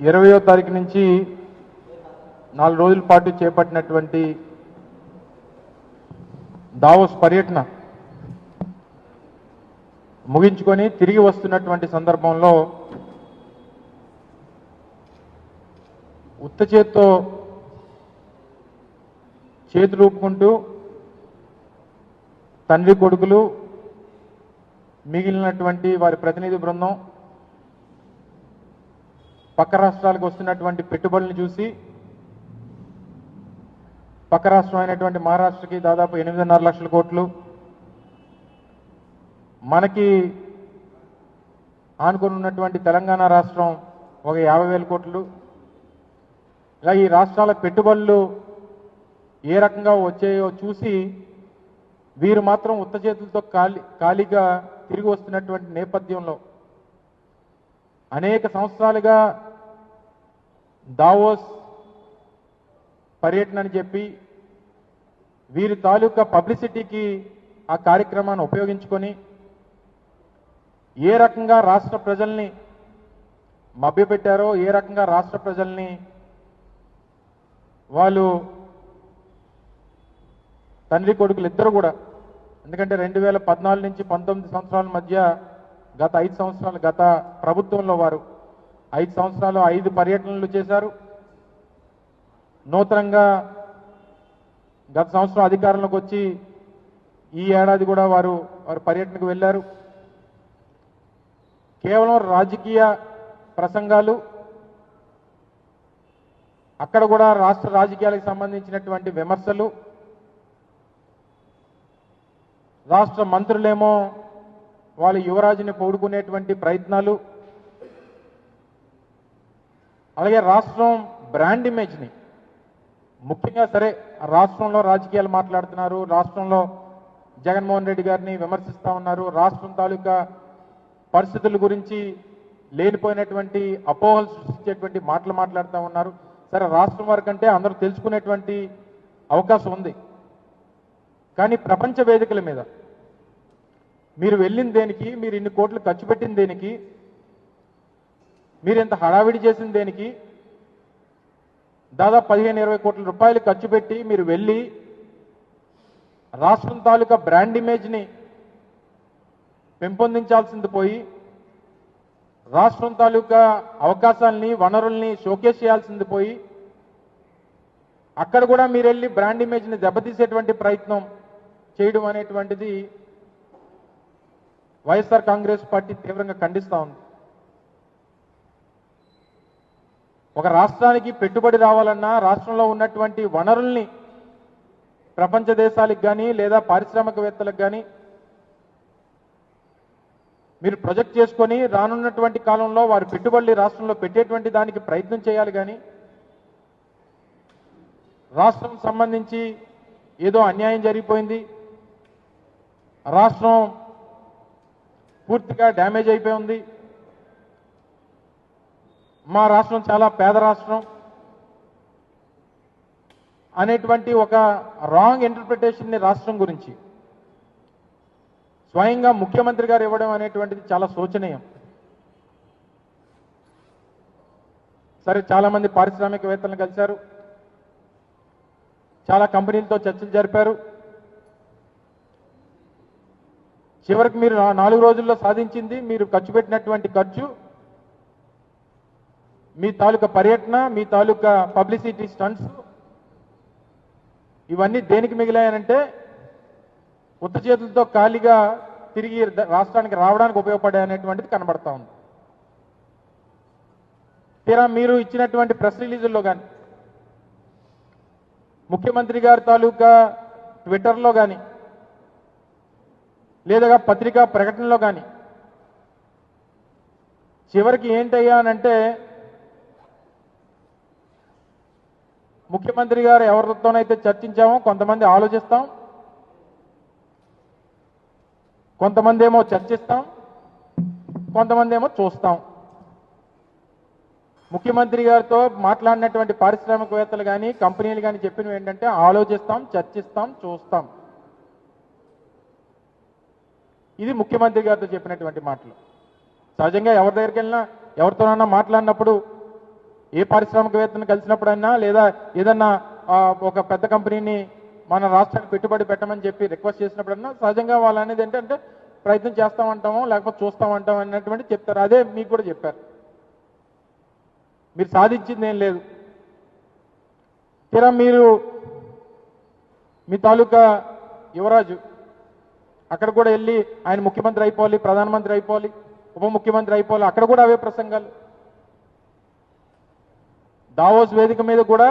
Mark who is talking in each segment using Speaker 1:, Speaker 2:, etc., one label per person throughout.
Speaker 1: ఇరవయో తారీఖు నుంచి నాలుగు రోజుల పాటు చేపట్టినటువంటి దావోస్ పర్యటన ముగించుకొని తిరిగి వస్తున్నటువంటి సందర్భంలో ఉత్త చేత్తో చేతులు ఊపుకుంటూ తండ్రి కొడుకులు మిగిలినటువంటి వారి ప్రతినిధి బృందం పక్క రాష్ట్రాలకు వస్తున్నటువంటి పెట్టుబడులను చూసి పక్క రాష్ట్రం అయినటువంటి మహారాష్ట్రకి దాదాపు ఎనిమిదిన్నర లక్షల కోట్లు. మనకి ఆనుకొని ఉన్నటువంటి తెలంగాణ రాష్ట్రం ఒక యాభై వేల కోట్లు. ఇలా ఈ రాష్ట్రాల పెట్టుబడులు ఏ రకంగా వచ్చాయో చూసి వీరు మాత్రం ఉత్త చేతులతో ఖాళీ ఖాళీగా తిరిగి వస్తున్నటువంటి నేపథ్యంలో అనేక సంవత్సరాలుగా దావోస్ పర్యటన అని చెప్పి వీరి తాలూకా పబ్లిసిటీకి ఆ కార్యక్రమాన్ని ఉపయోగించుకొని ఏ రకంగా రాష్ట్ర ప్రజల్ని మభ్యపెట్టారో ఏ రకంగా రాష్ట్ర ప్రజల్ని వాళ్ళు తండ్రి కొడుకులు ఇద్దరు కూడా ఎందుకంటే రెండు వేల పద్నాలుగు నుంచి పంతొమ్మిది సంవత్సరాల మధ్య గత ఐదు సంవత్సరాలు గత ప్రభుత్వంలో వారు ఐదు సంవత్సరాలు ఐదు పర్యటనలు చేశారు. నూతనంగా గత సంవత్సరం అధికారంలోకి వచ్చి ఈ ఏడాది కూడా వారు వారు పర్యటనకు వెళ్ళారు. కేవలం రాజకీయ ప్రసంగాలు అక్కడ కూడా రాష్ట్ర రాజకీయాలకు సంబంధించినటువంటి విమర్శలు రాష్ట్ర మంత్రులేమో వాళ్ళ యువరాజుని పోడుకునేటువంటి ప్రయత్నాలు అలాగే రాష్ట్రం బ్రాండ్ ఇమేజ్ని ముఖ్యంగా సరే రాష్ట్రంలో రాజకీయాలు మాట్లాడుతున్నారు రాష్ట్రంలో జగన్మోహన్ రెడ్డి గారిని విమర్శిస్తూ ఉన్నారు రాష్ట్రం తాలూకా పరిస్థితుల గురించి లేనిపోయినటువంటి అపోహలు సృష్టించేటువంటి మాటలు మాట్లాడుతూ ఉన్నారు. సరే రాష్ట్రం వరకంటే అందరూ తెలుసుకునేటువంటి అవకాశం ఉంది. కానీ ప్రపంచ వేదికల మీద మీరు వెళ్ళిన దేనికి మీరు ఇన్ని కోట్లు ఖర్చు పెట్టిన దేనికి మీరు ఇంత హడావిడి చేసిన దేనికి దాదాపు పదిహేను ఇరవై కోట్ల రూపాయలు ఖర్చు పెట్టి మీరు వెళ్ళి రాష్ట్రం తాలూకా బ్రాండ్ ఇమేజ్ని పెంపొందించాల్సింది పోయి రాష్ట్రం తాలూకా అవకాశాలని వనరుల్ని షోకేస్ చేయాల్సింది పోయి అక్కడ కూడా మీరు వెళ్ళి బ్రాండ్ ఇమేజ్ని దెబ్బతీసేటువంటి ప్రయత్నం చేయడం అనేటువంటిది వైఎస్ఆర్ కాంగ్రెస్ పార్టీ తీవ్రంగా ఖండిస్తూ ఉంది. ఒక రాష్ట్రానికి పెట్టుబడి రావాలన్నా రాష్ట్రంలో ఉన్నటువంటి వనరుల్ని ప్రపంచ దేశాలకు కానీ లేదా పారిశ్రామికవేత్తలకు కానీ మీరు ప్రొజెక్ట్ చేసుకొని రానున్నటువంటి కాలంలో వారి పెట్టుబడులు రాష్ట్రంలో పెట్టేటువంటి దానికి ప్రయత్నం చేయాలి కానీ రాష్ట్రం సంబంధించి ఏదో అన్యాయం జరిగిపోయింది. రాష్ట్రం పూర్తిగా డ్యామేజ్ అయిపోయి ఉంది. మా రాష్ట్రం చాలా పేద రాష్ట్రం. అనేటువంటి ఒక రాంగ్ ఇంటర్ప్రిటేషన్ని రాష్ట్రం గురించి స్వయంగా ముఖ్యమంత్రి గారు ఇవ్వడం అనేటువంటిది చాలా శోచనీయం. సరే చాలా మంది పారిశ్రామికవేత్తలను కలిశారు. చాలా కంపెనీలతో చర్చలు జరిపారు. చివరికి మీరు నాలుగు రోజుల్లో సాధించింది మీరు ఖర్చు పెట్టినటువంటి ఖర్చు మీ తాలూకా పర్యటన మీ తాలూకా పబ్లిసిటీ స్టంట్స్ ఇవన్నీ దేనికి మిగిలాయనంటే ఉత్త చేతులతో ఖాళీగా తిరిగి రాష్ట్రానికి రావడానికి ఉపయోగపడాయనేటువంటిది కనబడతా ఉంది. తీరా మీరు ఇచ్చినటువంటి ప్రెస్ రిలీజుల్లో కానీ ముఖ్యమంత్రి గారి తాలూకా ట్విట్టర్లో కానీ లేదా పత్రికా ప్రకటనలో కానీ చివరికి ఏంటయ్యా అంటే ముఖ్యమంత్రి గారు ఎవరితోనైతే చర్చించామో కొంతమంది ఆలోచిస్తాం. కొంతమంది ఏమో చర్చిస్తాం. కొంతమంది ఏమో చూస్తాం. ముఖ్యమంత్రి గారితో మాట్లాడినటువంటి పారిశ్రామికవేత్తలు కానీ కంపెనీలు కానీ చెప్పినవి ఏంటంటే ఆలోచిస్తాం చర్చిస్తాం చూస్తాం. ఇది ముఖ్యమంత్రి గారితో చెప్పినటువంటి మాటలు. సహజంగా ఎవరి దగ్గరికి వెళ్ళినా ఎవరితోనన్నా మాట్లాడినప్పుడు ఏ పారిశ్రామికవేత్తను కలిసినప్పుడైనా లేదా ఏదన్నా ఒక పెద్ద కంపెనీని మన రాష్ట్రానికి పెట్టుబడి పెట్టమని చెప్పి రిక్వెస్ట్ చేసినప్పుడన్నా సహజంగా వాళ్ళు అనేది ఏంటంటే ప్రయత్నం చేస్తామంటాము లేకపోతే చూస్తామంటాం అన్నటువంటి చెప్తారు. అదే మీకు కూడా చెప్పారు. మీరు సాధించింది ఏం లేదు. తీరా మీరు మీ తాలూకా యువరాజు అక్కడ కూడా వెళ్ళి ఆయన ముఖ్యమంత్రి అయిపోవాలి ప్రధానమంత్రి అయిపోవాలి ఉప ముఖ్యమంత్రి అయిపోవాలి. అక్కడ కూడా అవే ప్రసంగాలు. దావోస్ వేదిక మీద కూడా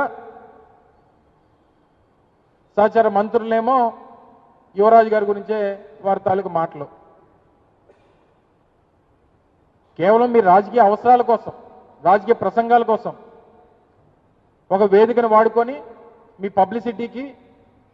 Speaker 1: సహచార మంత్రులేమో యువరాజు గారి గురించే వారి తాలూకు మాటలు. కేవలం మీ రాజకీయ అవసరాల కోసం రాజకీయ ప్రసంగాల కోసం ఒక వేదికను వాడుకొని మీ పబ్లిసిటీకి